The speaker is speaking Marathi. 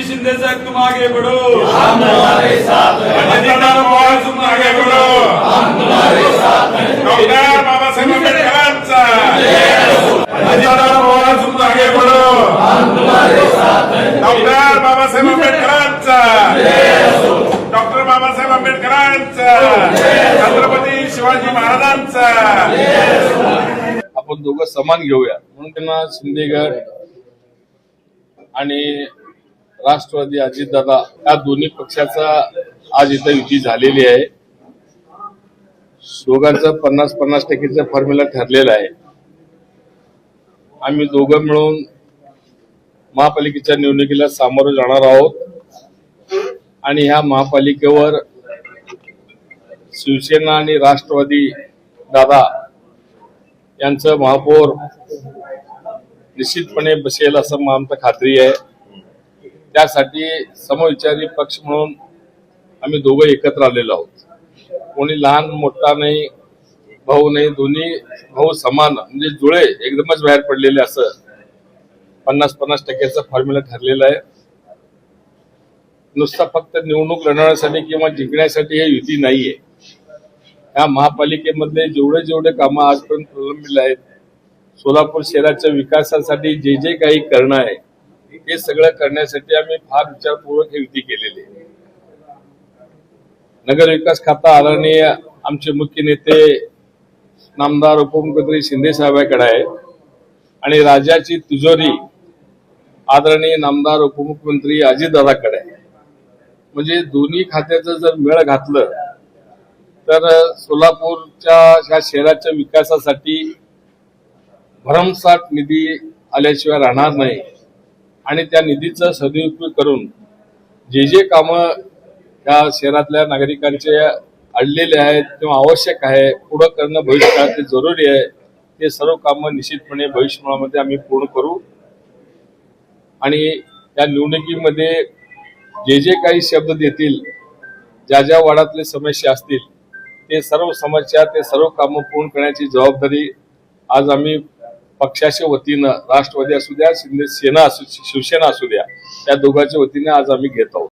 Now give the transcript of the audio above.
शिंदे साहब तुम आगे बढ़ो हम तुम्हारे साथ आगे बढ़ो हम तुम्हारे साथ हैं डॉक्टर बाबासाहेब आंबेडकरांचा अजितदादा पवार तुम आगे बढ़ो हम तुम्हारे साथ हैं डॉक्टर बाबासाहेब आंबेडकरांचा. डॉक्टर बाबासाहेब आंबेडकरांचा. छत्रपती शिवाजी महाराजांचा. आपण दोघं समान घेऊया. म्हणून त्यांना शिंदे गट आणि राष्ट्रवादी अजितदादा या दोन्ही पक्षाचा आज इथं युती झालेली आहे. दोघांचं पन्नास पन्नास टक्केचं फॉर्म्युला ठरलेलं आहे. आम्ही दोघं मिळून महापालिकेच्या निवडणुकीला सामोरं जाणार आहोत. आणि ह्या महापालिकेवर शिवसेना आणि राष्ट्रवादी दादा यांचं महापौर निश्चितपणे बसेल असं आमचं खात्री आहे. त्यासाठी समविचारी पक्ष म्हणून आम्ही दोघं एकत्र आलेलो आहोत. कोणी लहान मोठा नाही भाऊ नाही दोन्ही भाऊ समान म्हणजे जुळे एकदमच बाहेर पडलेले असं पन्नास पन्नास टक्क्याचं फॉर्म्युला ठरलेलं आहे. नुसता फक्त निवडणूक लढवण्यासाठी किंवा जिंकण्यासाठी हे युती नाहीये. या महापालिकेमधले जेवढे जेवढे कामं आजपर्यंत प्रलंबित आहेत सोलापूर शहराच्या विकासासाठी जे जे काही करणं आहे हे सगळं करण्यासाठी आम्ही फार विचारपूर्वक हे युती केलेली आहे. नगर विकास खाता आदरणीय आमचे मुख्य नेते नामदार उपमुख्यमंत्री शिंदे साहेबांकडे आहे. आणि राज्याची तिजोरी आदरणीय नामदार उपमुख्यमंत्री अजितदादाकडे. कडे म्हणजे दोन्ही खात्याचं जर मेळ घातलं तर सोलापूरच्या ह्या शहराच्या विकासासाठी भरमसाठ निधी आल्याशिवाय राहणार नाही. आणि त्या निधीचा सदुपयोग करून जे जे कामं त्या शहरातल्या नागरिकांचे अडलेले आहेत किंवा आवश्यक आहे पुढं करणं भविष्यकाळात जरुरी आहे ते सर्व कामं निश्चितपणे भविष्यकाळामध्ये आम्ही पूर्ण करू. आणि या निवडणुकीमध्ये जे जे काही शब्द देतील ज्या ज्या वार्डातले समस्या असतील ते सर्व समस्या ते सर्व कामं पूर्ण करण्याची जबाबदारी आज आम्ही पक्षाच्या वतीनं राष्ट्रवादी असू द्या शिंदे सेना असू शिवसेना असू द्या त्या दोघांच्या वतीने आज आम्ही घेत आहोत.